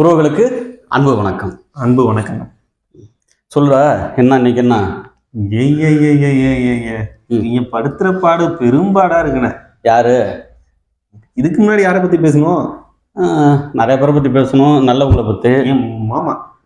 உறவுகளுக்கு அன்பு வணக்கம். அன்பு வணக்கம். சொல்ற என்ன இன்னைக்கு என்ன. நீங்க படுத்துற பாடு பெரும்பாடா இருக்குண்ணே. யாரு? இதுக்கு முன்னாடி யாரை பத்தி பேசணும்? நிறைய பேரை பத்தி பேசணும் நல்லவங்களை பத்தி. மாமா?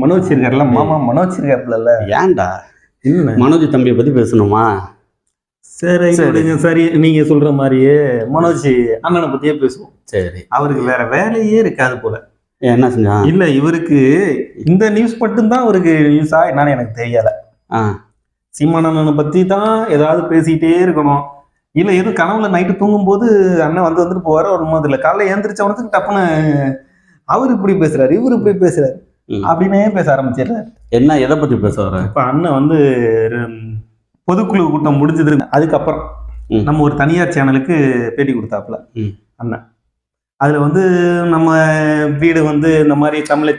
மனோஜ் இருக்கார்ல மாமா மனோஜ் இருக்காப்ல ஏன்டா? என்ன மனோஜ் தம்பியை பத்தி பேசணுமா? சரி. விடுங்க, சரி. நீங்க சொல்ற மாதிரியே மனோஜ் அண்ணனை பத்தியே பேசுவோம். சரி. அவருக்கு வேற வேலையே இருக்காது போல. என்ன செஞ்சான்? இல்ல இவருக்கு இந்த நியூஸ் மட்டும்தான் அவருக்கு நியூஸா என்னன்னு எனக்கு தெரியல. சீமானண்ணனை பத்தி தான் ஏதாவது பேசிக்கிட்டே இருக்கணும். இல்ல எதுவும் கனவுல நைட்டு தூங்கும்போது அண்ணன் வந்து வந்துட்டு போவாரு ஒரு மாதிரி இல்ல காலைல ஏந்திரிச்சவனத்துக்கு டப்புன்னு அவர் இப்படி பேசுறாரு இவர் இப்படி பேசுறாரு. அப்படின்னே பேச ஆரம்பிச்சிடுறாரு. என்ன எதை பத்தி பேச வர இப்ப அண்ணன் வந்து பொதுக்குழு கூட்டம் முடிஞ்சது அதுக்கப்புறம். நம்ம ஒரு தனியார் சேனலுக்கு பேட்டி கொடுத்தாப்புல. அண்ணன். அதுல வந்து நம்ம வீடு வந்து இந்த மாதிரி தமிழை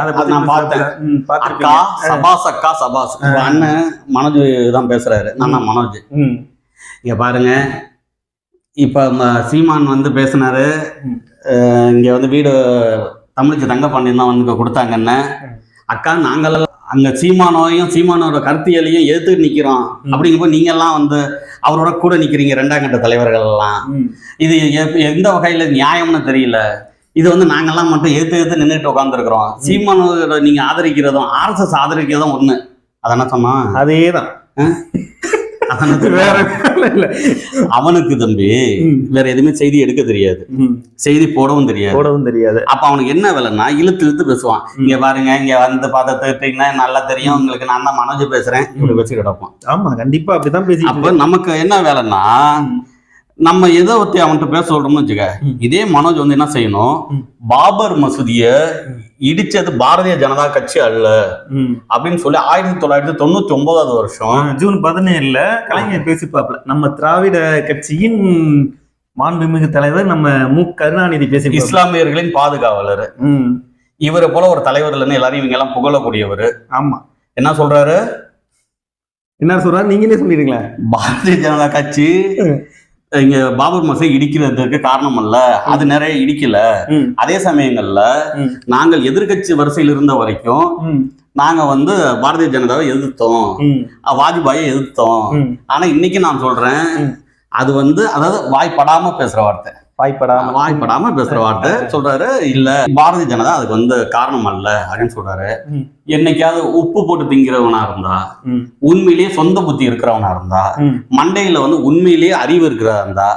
அதை பத்தி நான் பார்த்தேன். அக்கா. சபாஸ் அக்கா சபாஸ். அண்ணன் மனோஜ் தான் பேசுறாரு. தான் மனோஜ். இங்க பாருங்க. இப்ப சீமான் வந்து பேசினாரு. இங்க வந்து வீடு தமிழுக்கு தங்க பண்ணி தான் வந்து கொடுத்தாங்கன்னு. அக்கா நாங்கள் அங்க சீமானோவையும் சீமானோட கருத்தியலையும் எதிர்த்து நிக்கிறோம். ம். அப்படிங்கும்போது நீங்க எல்லாம் வந்து அவரோட கூட நிக்கிறீங்க ரெண்டாம் கட்ட தலைவர்கள் எல்லாம் ம். இது எந்த வகையில நியாயம்னு தெரியல. இது வந்து நாங்கெல்லாம் மட்டும் எதிர்த்து எதிர்த்து நின்றுட்டு உட்காந்துருக்குறோம் சீமானோட நீங்க ஆதரிக்கிறதும் ஆர்எஸ்எஸ் ஆதரிக்கிறதும் ஒண்ணு. அதான சொன்னா அதேதான். அதானே வேற இல்ல அவனுக்கு தம்பி. வேற எதுவுமே செய்தி எடுக்க தெரியாது. செய்தி போடவும் தெரியாது போடவும் தெரியாது அப்ப அவனுக்கு என்ன வேலைன்னா இழுத்து இழுத்து பேசுவான். இங்க பாருங்க இங்க வந்து பார்த்து திட்டீங்கன்னா நல்லா தெரியும் உங்களுக்கு நான் தான் மனோஜ் பேசுறேன் இப்படி பேசிட்டு கிடப்பான் ஆமா கண்டிப்பா அப்படிதான் பேசிட்டு அப்ப நமக்கு என்ன வேலைன்னா. நம்ம எதை பத்தி அவன்கிட்ட பேச சொல்றோம்னு வச்சுக்க. இதே மனோஜ் வந்து என்ன செய்யணும். பாபர் மசூதிய. இடிச்சது பாரதிய ஜனதா கட்சி அல்ல. அப்படின்னு சொல்லி ஆயிரத்தி தொள்ளாயிரத்தி தொண்ணூத்தி ஒன்பதாவது வருஷம் ஜூன் பதினேழுல கலைஞர் பேசிப்பாப்ல நம்ம திராவிட கட்சியின் மாண்புமிகு தலைவர் நம்ம மு. கருணாநிதி பேசி இஸ்லாமியர்களின் பாதுகாவலர். இவரை போல ஒரு தலைவர் இல்லைன்னு எல்லாரும் இவங்க எல்லாம் புகழக்கூடியவர். ஆமா. என்ன சொல்றாரு? என்ன சொல்றாரு? நீங்களே சொல்லிடுங்களேன். பாரதிய ஜனதா கட்சி. இங்க பாபர் மசூதி இடிக்கிறதுக்கு காரணம் அல்ல அது நிறைய இடிக்கல. அதே சமயங்கள்ல. நாங்கள் எதிர்க்கட்சி வரிசையில் இருந்த வரைக்கும். நாங்க வந்து பாரதிய ஜனதாவை எதிர்த்தோம். வாஜ்பாயை எதிர்த்தோம். ஆனா இன்னைக்கு நான் சொல்றேன். அது வந்து அதாவது வாய்ப்படாம பேசுற வார்த்தை வாய்ப்படாம வாய்ப்படாம பேசுற வார்த்தை சொல்றாரு இல்ல பாரதிய ஜனதா அதுக்கு வந்து காரணம் அல்ல அப்படின்னு சொல்றாரு. என்னைக்காவது உப்பு போட்டு திங்கிறவனா இருந்தா. உண்மையிலேயே சொந்த புத்தி இருக்கிறவனா இருந்தா. மண்டையில வந்து உண்மையிலேயே அறிவு இருக்கிறதா இருந்தா.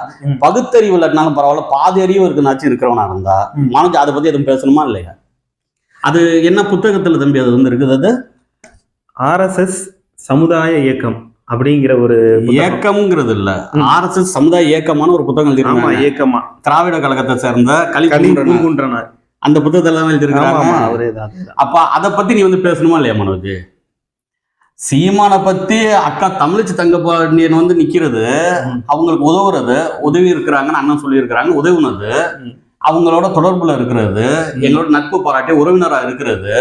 பகுத்தறிவு இல்லைனாலும் பரவாயில்ல பாதி அறிவு இருக்குனாச்சும் இருக்கிறவனா இருந்தா. மனோஜ் அதை பத்தி எதுவும் பேசணுமா இல்லையா அது என்ன புத்தகத்துல தம்பி அது வந்து இருக்குது அது ஆர்எஸ்எஸ் சமுதாய இயக்கம் அப்படிங்கிற ஒரு புத்தகம். ஏக்கம்ங்கிறது இல்ல ம். ஆர்எஸ்எஸ் சமுதாய இயக்கமான ஒரு புத்தகம் எழுதிருக்காங்க இயக்கமா திராவிட கழகத்தை சேர்ந்த களி கலிகுன்றன பூங்குன்றனார் அந்த புத்தகத்துல எல்லாம் எழுதிருக்காங்க. அப்ப அதை பத்தி நீ வந்து பேசணுமா இல்லையா மனோஜ் சீமானை பத்தி அக்கா தமிழிச்சு தங்க பாண்டியன் வந்து நிக்கிறது. அவங்களுக்கு உதவுறது உதவி இருக்கிறாங்கன்னு அண்ணன் சொல்லியிருக்கிறாங்க உதவுனது. அவங்களோட தொடர்புல இருக்கிறது எங்களோட நட்பு பாராட்டி உறவினரா இருக்கிறது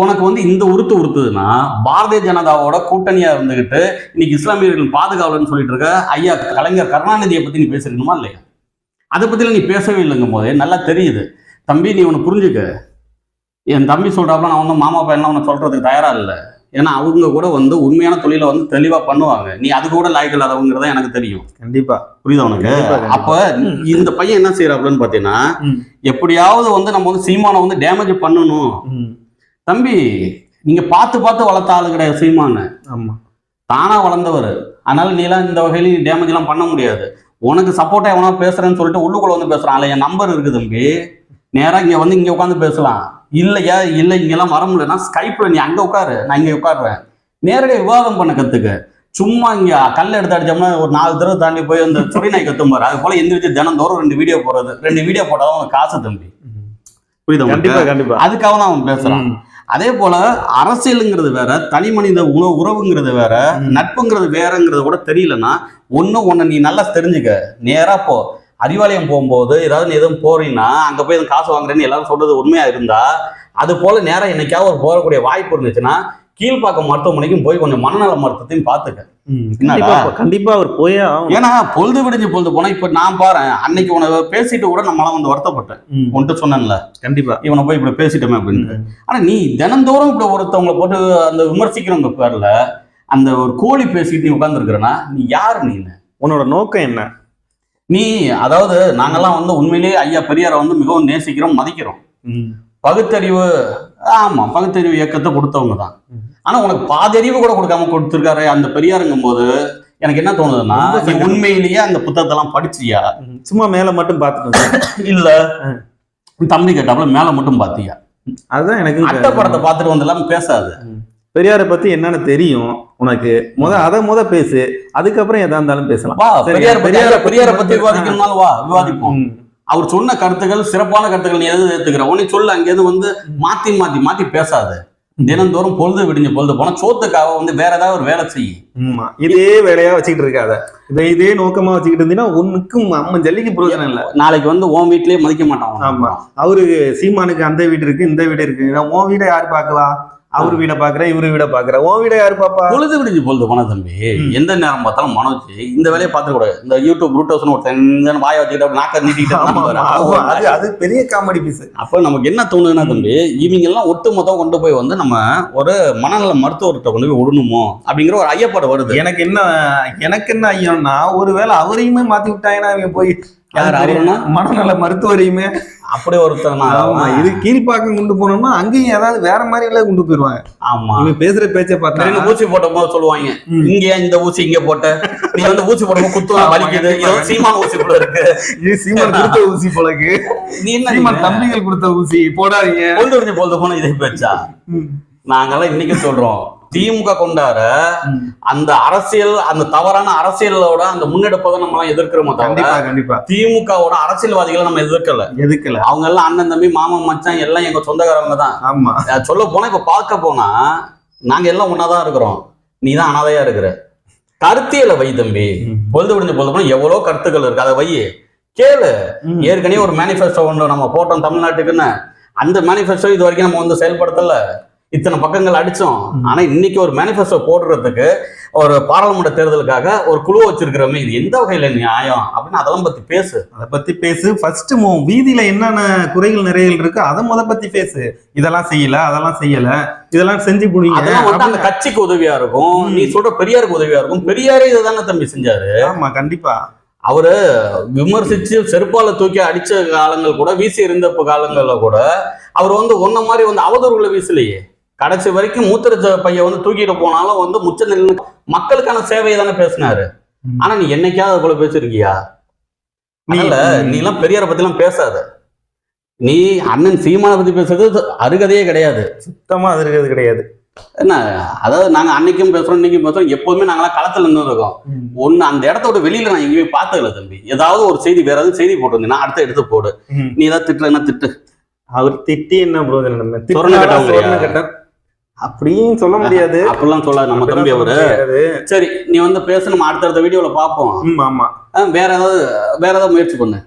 உனக்கு வந்து இந்த உறுத்து உறுத்துதுன்னா பாரதிய ஜனதாவோட கூட்டணியா இருந்துகிட்டு இன்னைக்கு இஸ்லாமியர்கள் பாதுகாவலன்னு சொல்லிட்டு இருக்க ஐயா கலைஞர் கருணாநிதியை பத்தி நீ பேசிருக்கணுமா இல்லையா? அதை பத்திலாம் நீ பேசவே இல்லைங்கும் போதே நல்லா தெரியுது. தம்பி நீ ஒன்று புரிஞ்சுக்க. என் தம்பி சொல்றாப்புல நான் வந்து மாமா பையன்லாம் உன்னை சொல்றதுக்கு தயாரா இல்லை. ஏன்னா அவங்க கூட வந்து உண்மையான தொழிலை வந்து தெளிவா பண்ணுவாங்க. நீ அது கூட லாய்க்கு இல்லாதவங்கிறத எனக்கு தெரியும். கண்டிப்பா. புரியுதா உனக்கு. அப்ப இந்த பையன் என்ன செய்யறாப்புலன்னு பாத்தீங்கன்னா. எப்படியாவது வந்து நம்ம வந்து சீமானை வந்து டேமேஜ் பண்ணணும். தம்பி நீங்க பார்த்து பார்த்து வளர்த்த ஆளு கிடையாது சீமானு. ஆமா. தானா வளர்ந்தவர். அதனால நீலாம் இந்த வகையில நீ டேமேஜ் எல்லாம் பண்ண முடியாது. உனக்கு சப்போர்ட்டா எவனா பேசுறேன்னு சொல்லிட்டு உள்ளுக்குள்ள வந்து பேசுறான். அல்ல என் நம்பர் இருக்கு தம்பி. நேரா இங்க வந்து இங்க உட்காந்து பேசலாம். இல்லையா? இல்ல இங்கெல்லாம் வர முடியலன்னா ஸ்கைப்ல நீ அங்க உட்காரு. நான் இங்க உட்காடுறேன் நேரடியாக விவாதம் பண்ண கத்துக்க. சும்மா இங்க கல்ல எடுத்து அடிச்சோம்னா ஒரு நாலு தடவை தாண்டி போய் அந்த சுடி நாய் கத்தும் பாரு அது போல எந்திரிச்சு தினந்தோறும் ரெண்டு வீடியோ போடுறது. ரெண்டு வீடியோ போட்டாதான் காசு தம்பி. புரியுதா? கண்டிப்பா கண்டிப்பா. அதுக்காக தான் அவன் பேசுறான். அதே போல அரசியலுங்கிறது வேற தனி மனித உணவு உறவுங்கிறது வேற. நட்புங்கிறது வேறங்கிறது கூட தெரியலன்னா ஒன்னும் ஒன்னு நீ நல்லா தெரிஞ்சுக்க நேரா போ அறிவாலயம் போகும்போது ஏதாவது நீ எதுவும் போறீங்கன்னா அங்க போய் எதுவும் காசு வாங்குறேன்னு எல்லாரும் சொல்றது உண்மையா இருந்தா அது போல நேரம் என்னைக்காவது ஒரு போகக்கூடிய வாய்ப்பு இருந்துச்சுன்னா கீழ்ப்பாக்கம் மருத்துவமனைக்கும் போய் கொஞ்சம் மனநல மருத்துவத்தையும் பார்த்துக்க. கண்டிப்பா அவர் போயே ஏன்னா பொழுது விடிஞ்சு பொழுது போனா இப்ப நான் பாரு அன்னைக்கு உன பேசிட்டு கூட நம்மளாம் வந்து வருத்தப்பட்டேன். ம், உன்கிட்ட சொன்னேன்ல. கண்டிப்பா. இவனை போய் இப்படி பேசிட்டோமே அப்படின்னு. ஆனா நீ தினந்தோறும் இப்படி ஒருத்தவங்களை போட்டு அந்த விமர்சிக்கிறவங்க பேர்ல அந்த ஒரு கோழி பேசிட்டு நீ உட்கார்ந்துருக்கிறனா நீ யாரு நீ உன்னோட நோக்கம் என்ன? நீ அதாவது நாங்கெல்லாம் வந்து உண்மையிலேயே ஐயா பெரியாரை வந்து மிகவும் நேசிக்கிறோம் மதிக்கிறோம். பகுத்தறிவு ஆமா பகுத்தறிவு இயக்கத்தை கொடுத்தவங்க தான். ம். ஆனா உனக்கு பாதறிவு கூட கொடுக்காம கொடுத்துருக்காரு அந்த பெரியாருங்கும் போது எனக்கு என்ன தோணுதுன்னா நீ. உண்மையிலேயே அந்த புத்தகத்தை எல்லாம் படிச்சியா. சும்மா மேல மட்டும் வந்தேன். இல்ல. தம்பி கேட்டாப்புல மேல மட்டும் பாத்தியா அதுதான் எனக்கு அட்டை படத்தை பார்த்துட்டு வந்தெல்லாம் பேசாது. பெரியாரை பத்தி என்னன்னு தெரியும் உனக்கு. முத அத முத பேசு. அதுக்கப்புறம் எதா இருந்தாலும் பேசலாம். பெரியார் பெரியாரை பெரியார பத்தி விவாதிக்கணும்னாலும் வா விவாதிப்போம். அவர் சொன்ன கருத்துக்கள் சிறப்பான கருத்துக்கள் நீ எது ஏத்துக்கிற? உன்னை சொல்லு அங்கேருந்து வந்து மாத்தி மாத்தி மாத்தி பேசாத. தினந்தோறும் பொழுது விடிஞ்சு பொழுது போனா சோத்துக்காக வந்து வேற ஏதாவது ஒரு வேலை செய்யு. ஆமா. இதே வேலையா வச்சுக்கிட்டு இருக்காத. இதை இதே நோக்கமா வச்சுக்கிட்டு இருந்தீங்கன்னா உனக்கும் அம்மன் ஜல்லிக்கு பிரயோஜனம் இல்ல. நாளைக்கு வந்து உன் வீட்லயே மதிக்க மாட்டான். ஆமா. அவருக்கு சீமானுக்கு அந்த வீடு இருக்கு இந்த வீடு இருக்கு உன் வீடை யாரு பாக்குவா அவர் வீட பாக்குற இவரு வீட பாக்குற. உன் வீட யாரு பாப்பா? பொழுது விடிஞ்சு பொழுது போனா தம்பி. எந்த நேரம் பார்த்தாலும் மனோஜ் இந்த வேலையை பார்த்துக்க கூடாது. இந்த யூடியூப் ரூட்டோஸ்னு ஒருத்தன் வாய வச்சுக்கிட்டு நாக்க பாரு. அது அது பெரிய காமெடி பீஸ் அப்ப நமக்கு என்ன தோணுதுன்னா தம்பி இவங்க எல்லாம் ஒட்டு மொத்தம் கொண்டு போய் வந்து நம்ம ஒரு மனநல மருத்துவர்கிட்ட கொண்டு போய் விடணுமோ அப்படிங்கிற ஒரு ஐயப்பாடு வருது. எனக்கு என்ன எனக்கு என்ன ஐயம்னா ஒருவேளை அவரையுமே மாத்தி விட்டாங்கன்னா இவங்க போய்? மனநல மருத்துவரையுமே. அப்படி ஒருத்தர் ஆமா இது கீழ்ப்பாக்கம் கொண்டு போனோம்னா அங்கேயும் ஏதாவது வேற மாதிரி எல்லாம் கொண்டு போயிருவாங்க. ஆமா. இவன் பேசுற பேச்சை பார்த்தா ஊசி போட்ட போது சொல்லுவாங்க. இங்க இந்த ஊசி இங்க போட்ட? நீ வந்து ஊசி போடும் குத்து ஆமா, வலிக்குது சீமான ஊசி போல இருக்கு இது சீமான் கொடுத்த ஊசி போலக்கு. நீ என்ன சீமான் தம்பிகள் கொடுத்த ஊசி போடாதீங்க. கொண்டு போது போன இதை பேச்சா? நாங்கெல்லாம் இன்னைக்கு சொல்றோம் திமுக கொண்டாட ம். அந்த அரசியல் அந்த தவறான அரசியலோட அந்த முன்னெடுப்பதை நம்ம எல்லாம் எதிர்க்கிறோமோ கண்டிப்பா கண்டிப்பா. திமுகவோட அரசியல்வாதிகளை நம்ம எதிர்க்கல. எதுக்கல அவங்க எல்லாம் அண்ணன் தம்பி மாமன் மச்சான் எல்லாம் எங்க சொந்தக்காரவங்க தான். ஆமா. சொல்ல போனா இப்ப பார்க்க போனா நாங்க எல்லாம் ஒன்னாதான் இருக்கிறோம். நீ தான் அனாதையா இருக்கிற. கருத்தியலை வை தம்பி. பொழுது விடிஞ்சு பொழுது போனா எவ்வளவு கருத்துக்கள் இருக்கு. அதை வை. கேளு. ஏற்கனவே ஒரு மேனிஃபெஸ்டோ ஒன்று நம்ம போட்டோம் தமிழ்நாட்டுக்குன்னு. அந்த மேனிஃபெஸ்டோ இது வரைக்கும் நம்ம வந்து செயல்படுத்தல. இத்தனை பக்கங்கள் அடிச்சோம். ம். ஆனா இன்னைக்கு ஒரு மேனிஃபெஸ்டோ போடுறதுக்கு ஒரு பாராளுமன்ற தேர்தலுக்காக ஒரு குழு வச்சிருக்கிறோமே. இது எந்த வகையில நியாயம்? அப்படின்னு அதெல்லாம் பத்தி பேசு. அத பத்தி பேசு. ஃபர்ஸ்ட் வீதியில என்னென்ன குறைகள் நிறைகள் இருக்கு அதை முத பத்தி பேசு. இதெல்லாம் செய்யல அதெல்லாம் செய்யல. இதெல்லாம் செஞ்சு புடிங்க. அதெல்லாம் வந்து அந்த கட்சிக்கு உதவியா இருக்கும். நீ சொல்ற பெரியாருக்கு உதவியா இருக்கும். பெரியாரே இதை தானே தம்பி செஞ்சாரு. ஆமா கண்டிப்பா. அவரு விமர்சிச்சு செருப்பால தூக்கி அடிச்ச காலங்கள் கூட வீசி இருந்த காலங்கள்ல கூட அவர் வந்து ஒன்ன மாதிரி வந்து அவதூறுகளை வீசலையே. கடைசி வரைக்கும் மூத்திர பைய வந்து தூக்கிட்டு போனாலும் வந்து முச்ச நின்று மக்களுக்கான சேவையை தானே பேசினாரு. ஆனா நீ என்னைக்காவது அது போல பேசிருக்கியா? நீ அதனால நீ எல்லாம் பெரியாரை பத்தி எல்லாம் பேசாத. நீ அண்ணன் சீமானை பத்தி பேசுறது அருகதையே கிடையாது. சுத்தமா அது இருக்கிறது கிடையாது. என்ன? அதாவது நாங்க அன்னைக்கும் பேசுறோம் இன்னைக்கும் பேசுறோம் எப்போதுமே நாங்களாம் களத்துல நின்று இருக்கோம் ஒண்ணு அந்த இடத்த விட்டு வெளியில நான் எங்கேயுமே பார்த்ததில்ல தம்பி. ஏதாவது ஒரு செய்தி வேற ஏதாவது செய்தி போட்டிருந்தீங்கன்னா அடுத்த எடுத்து போடு. நீ ஏதாவது திட்டுறேன்னா திட்டு. அவர் திட்டி என்ன பிரோஜனம் நம்ம அப்படியும் சொல்ல முடியாது. அப்படிலாம் சொல்லாது நம்ம தம்பி அவரு. சரி நீ வந்து பேசு நம்ம அடுத்தடுத்த வீடியோல பார்ப்போம் ம், ஆமா. வேற ஏதாவது வேற ஏதாவது முயற்சி பண்ணு.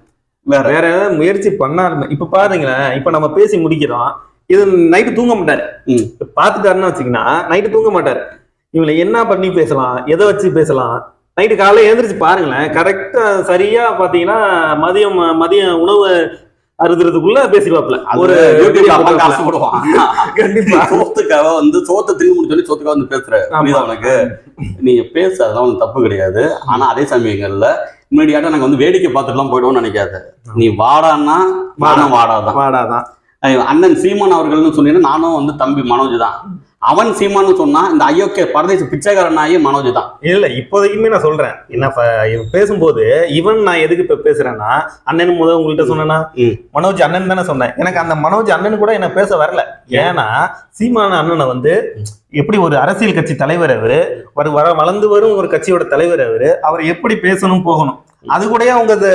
வேற வேற ஏதாவது முயற்சி பண்ணாலுமே இப்ப பாருங்களேன் இப்ப நம்ம பேசி முடிக்கிறோம். இது நைட்டு தூங்க மாட்டாரு. பாத்துட்டாருன்னு வச்சுக்கன்னா நைட்டு தூங்க மாட்டாரு. இவங்களை என்ன பண்ணி பேசலாம் எதை வச்சு பேசலாம்? நைட்டு காலையில எழுந்திரிச்சு பாருங்களேன் கரெக்டா சரியா பாத்தீங்கன்னா மதியம் மதியம் உணவு அருதுறதுக்குள்ள பேசிடுவாப்ல ஒரு போடுவாப்ல. காசு போடுவான். கண்டிப்பா. சோத்துக்காக வந்து சோத்தை திரும்பி முடிச்சு சொல்லி சோத்துக்காக வந்து பேசுற. ஆமா. புரியுதா உனக்கு? நீ பேசு அதெல்லாம் ஒன்றும் தப்பு கிடையாது. ஆனா அதே சமயங்கள்ல முன்னாடியாட்ட நாங்க வந்து வேடிக்கை பார்த்துட்டுலாம் போயிடுவோம்னு நினைக்காத. நீ வாடான்னா நானும் வாடாதான். வாடாதான். அண்ணன் சீமான் அவர்கள்னு சொன்னீங்கன்னா நானும் வந்து தம்பி மனோஜ் தான். அவன் சீமான்னு சொன்னா இந்த ஐயோக்கே பரதேச பிச்சைக்காரன் ஆகிய மனோஜ் தான். இல்ல இப்போதைக்குமே நான் சொல்றேன். என்ன பேசும்போது இவன் நான் எதுக்கு இப்ப பேசுறேன்னா அண்ணன் முத உங்கள்கிட்ட சொன்னேன்னா. மனோஜ் அண்ணன் தானே சொன்னேன். எனக்கு அந்த மனோஜ் அண்ணன் கூட என்ன பேச வரல. ஏன்னா சீமான அண்ணனை வந்து எப்படி ஒரு அரசியல் கட்சி தலைவர் அவரு வரு வர வளர்ந்து வரும் ஒரு கட்சியோட தலைவர் அவரு அவர் எப்படி பேசணும் போகணும்? அது கூட அவங்க அது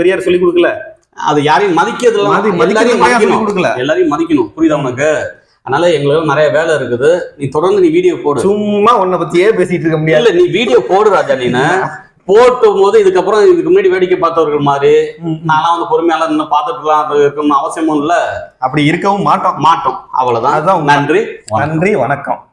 பெரியார் சொல்லி கொடுக்கல. அது யாரையும் மதிக்கிறது மதிக்கணும். கொடுக்கல. எல்லாரையும் மதிக்கணும். புரியுதா உனக்கு? அதனால எங்களுக்கு நிறைய வேலை இருக்குது. நீ தொடர்ந்து நீ வீடியோ போடு. சும்மா உன்னை பத்தியே பேசிட்டு இருக்க முடியாது. இல்ல நீ வீடியோ போடு ராஜா நீனு. போட்டும் போது இதுக்கப்புறம் இதுக்கு முன்னாடி வேடிக்கை பார்த்தவர்கள் மாதிரி. நான்லாம் வந்து பொறுமையால நின்று பார்த்துட்டுலாம் இருக்கணும்னு அவசியமும் இல்ல. அப்படி இருக்கவும் மாட்டோம். மாட்டோம். அவ்வளவுதான். அதுதான். நன்றி. நன்றி வணக்கம்.